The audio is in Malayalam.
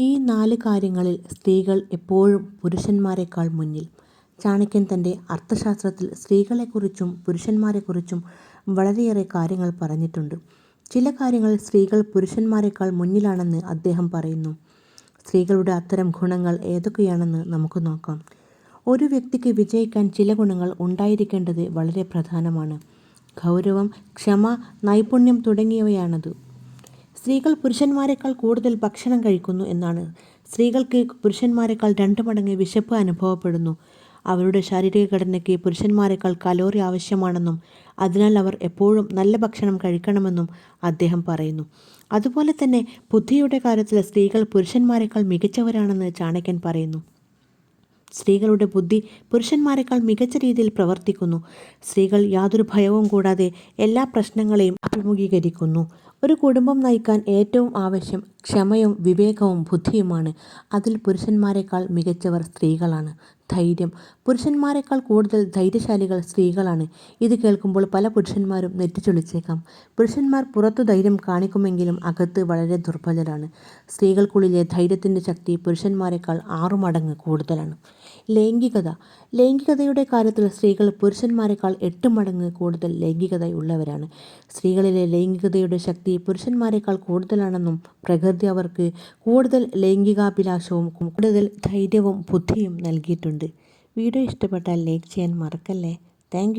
ഈ നാല് കാര്യങ്ങളിൽ സ്ത്രീകൾ എപ്പോഴും പുരുഷന്മാരെക്കാൾ മുന്നിൽ. ചാണക്യൻ തന്റെ അർത്ഥശാസ്ത്രത്തിൽ സ്ത്രീകളെക്കുറിച്ചും പുരുഷന്മാരെക്കുറിച്ചും വളരെയേറെ കാര്യങ്ങൾ പറഞ്ഞിട്ടുണ്ട്. ചില കാര്യങ്ങൾ സ്ത്രീകൾ പുരുഷന്മാരെക്കാൾ മുന്നിലാണെന്ന് അദ്ദേഹം പറയുന്നു. സ്ത്രീകളുടെ അത്തരം ഗുണങ്ങൾ ഏതൊക്കെയാണെന്ന് നമുക്ക് നോക്കാം. ഒരു വ്യക്തിക്ക് വിജയിക്കാൻ ചില ഗുണങ്ങൾ ഉണ്ടായിരിക്കേണ്ടത് വളരെ പ്രധാനമാണ്. ഗൗരവം, ക്ഷമ, നൈപുണ്യം തുടങ്ങിയവയാണത്. സ്ത്രീകൾ പുരുഷന്മാരെക്കാൾ കൂടുതൽ ഭക്ഷണം കഴിക്കുന്നു എന്നാണ്. സ്ത്രീകൾക്ക് പുരുഷന്മാരെക്കാൾ രണ്ട് മടങ്ങ് വിശപ്പ് അനുഭവപ്പെടുന്നു. അവരുടെ ശാരീരിക ഘടനയ്ക്ക് പുരുഷന്മാരെക്കാൾ കലോറി ആവശ്യമാണെന്നും അതിനാൽ അവർ എപ്പോഴും നല്ല ഭക്ഷണം കഴിക്കണമെന്നും അദ്ദേഹം പറയുന്നു. അതുപോലെ തന്നെ ബുദ്ധിയുടെ കാര്യത്തിൽ സ്ത്രീകൾ പുരുഷന്മാരെക്കാൾ മികച്ചവരാണെന്ന് ചാണക്യൻ പറയുന്നു. സ്ത്രീകളുടെ ബുദ്ധി പുരുഷന്മാരെക്കാൾ മികച്ച രീതിയിൽ പ്രവർത്തിക്കുന്നു. സ്ത്രീകൾ യാതൊരു ഭയവും കൂടാതെ എല്ലാ പ്രശ്നങ്ങളെയും അഭിമുഖീകരിക്കുന്നു. ഒരു കുടുംബം നയിക്കാൻ ഏറ്റവും ആവശ്യം ക്ഷമയും വിവേകവും ബുദ്ധിയുമാണ്. അതിൽ പുരുഷന്മാരെക്കാൾ മികച്ചവർ സ്ത്രീകളാണ്. ധൈര്യം, പുരുഷന്മാരെക്കാൾ കൂടുതൽ ധൈര്യശാലികൾ സ്ത്രീകളാണ്. ഇത് കേൾക്കുമ്പോൾ പല പുരുഷന്മാരും നെറ്റിച്ചൊളിച്ചേക്കാം പുരുഷന്മാർ പുറത്തു ധൈര്യം കാണിക്കുമെങ്കിലും അകത്ത് വളരെ ദുർബലരാണ്. സ്ത്രീകൾക്കുള്ളിലെ ധൈര്യത്തിന്റെ ശക്തി പുരുഷന്മാരെക്കാൾ ആറുമടങ്ങ് കൂടുതലാണ്. ലൈംഗികത, ലൈംഗികതയുടെ കാര്യത്തിൽ സ്ത്രീകൾ പുരുഷന്മാരെക്കാൾ എട്ട് മടങ്ങ് കൂടുതൽ ലൈംഗികതയുള്ളവരാണ് സ്ത്രീകളിലെ ലൈംഗികതയുടെ ശക്തി പുരുഷന്മാരെക്കാൾ കൂടുതലാണെന്നും പ്രകൃതി അവർക്ക് കൂടുതൽ ലൈംഗികാഭിലാഷവും കൂടുതൽ ധൈര്യവും ബുദ്ധിയും നൽകിയിട്ടുണ്ട്. വീഡിയോ ഇഷ്ടപ്പെട്ടാൽ ലൈക്ക് ചെയ്യാൻ മറക്കല്ലേ. താങ്ക്